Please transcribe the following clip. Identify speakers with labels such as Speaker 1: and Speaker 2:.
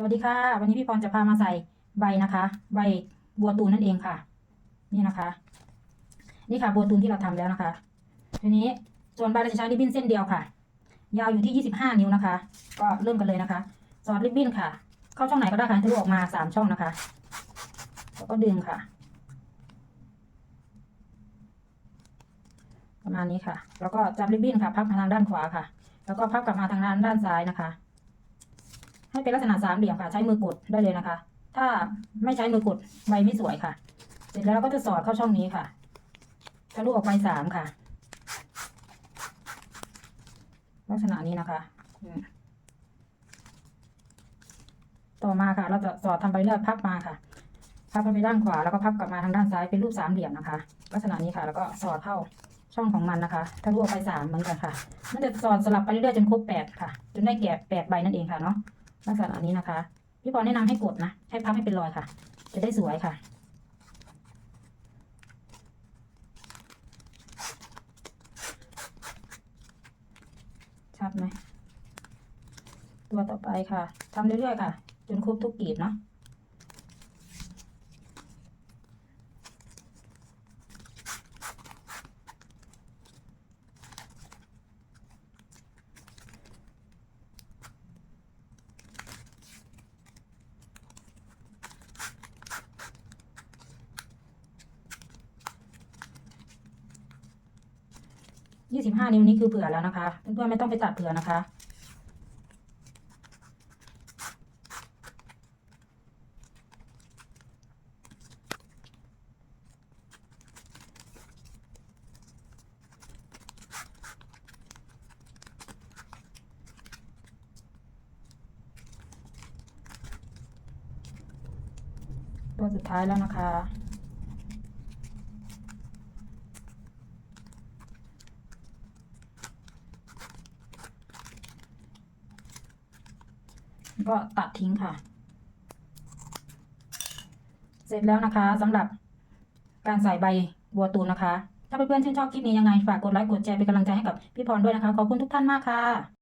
Speaker 1: สวัสดีค่ะ วันนี้พี่พรจะพามาใส่ใบนะคะ ใบบัวตูนนั่นเองค่ะ นี่นะคะ นี่ค่ะบัวตูนที่เราทำแล้วนะคะทีนี้ส่วนใบเราจะใช้ริบบิ้นเส้นเดียวค่ะ ยาวอยู่ที่ 25 นิ้วนะคะ ก็เริ่มกันเลยนะคะ สอดริบบิ้นค่ะ เข้าช่องไหนก็ได้ค่ะทะลุออกมา 3 ช่องนะคะ แล้วก็ดึงค่ะ ประมาณนี้ค่ะ แล้วก็จับริบบิ้นค่ะ พับมาทางด้านขวาค่ะ แล้วก็พับกลับมาทางด้านด้านซ้ายนะคะ ให้เป็นลักษณะสามเหลี่ยมค่ะ ใช้มือกดได้เลยนะคะ ถ้าไม่ใช้มือกดใบไม่สวยค่ะ เสร็จแล้วเราก็จะสอดเข้าช่องนี้ค่ะทะลุออกไปสามค่ะ ลักษณะนี้นะคะต่อมาค่ะ เราจะสอดทำไปเรื่อยพับมาค่ะพับไปด้านขวาแล้วก็พับกลับมาทางด้านซ้ายเป็นรูปสามเหลี่ยมนะคะ ลักษณะนี้ค่ะ แล้วก็สอดเข้าช่องของมันนะคะทะลุออกไปสามเหมือนกันค่ะมันจะสอดสลับไปเรื่อยๆจนครบแปดค่ะ จนได้แก่แปดใบนั่นเองค่ะเนาะ ลักษณะนี้นะคะ พี่ปอแนะนำให้กดนะ ให้พับให้เป็นรอยค่ะ จะได้สวยค่ะ ชัดไหมตัวต่อไปค่ะทำเรื่อยๆค่ะ จนครบทุกกลีบเนาะ ยี่สิบห้านิ้วนี้คือเผื่อแล้วนะคะ เพื่อนๆไม่ต้องไปตัดเผื่อนะคะ ตัวสุดท้ายแล้วนะคะ ก็ตัดทิ้งค่ะ เสร็จแล้วนะคะสำหรับการใส่ใบบัวตูนนะคะ ถ้าเพื่อนๆชื่นชอบคลิปนี้ยังไงฝากกดไลค์กดแชร์เป็นกำลังใจให้กับพี่พรด้วยนะคะ ขอบคุณทุกท่านมากค่ะ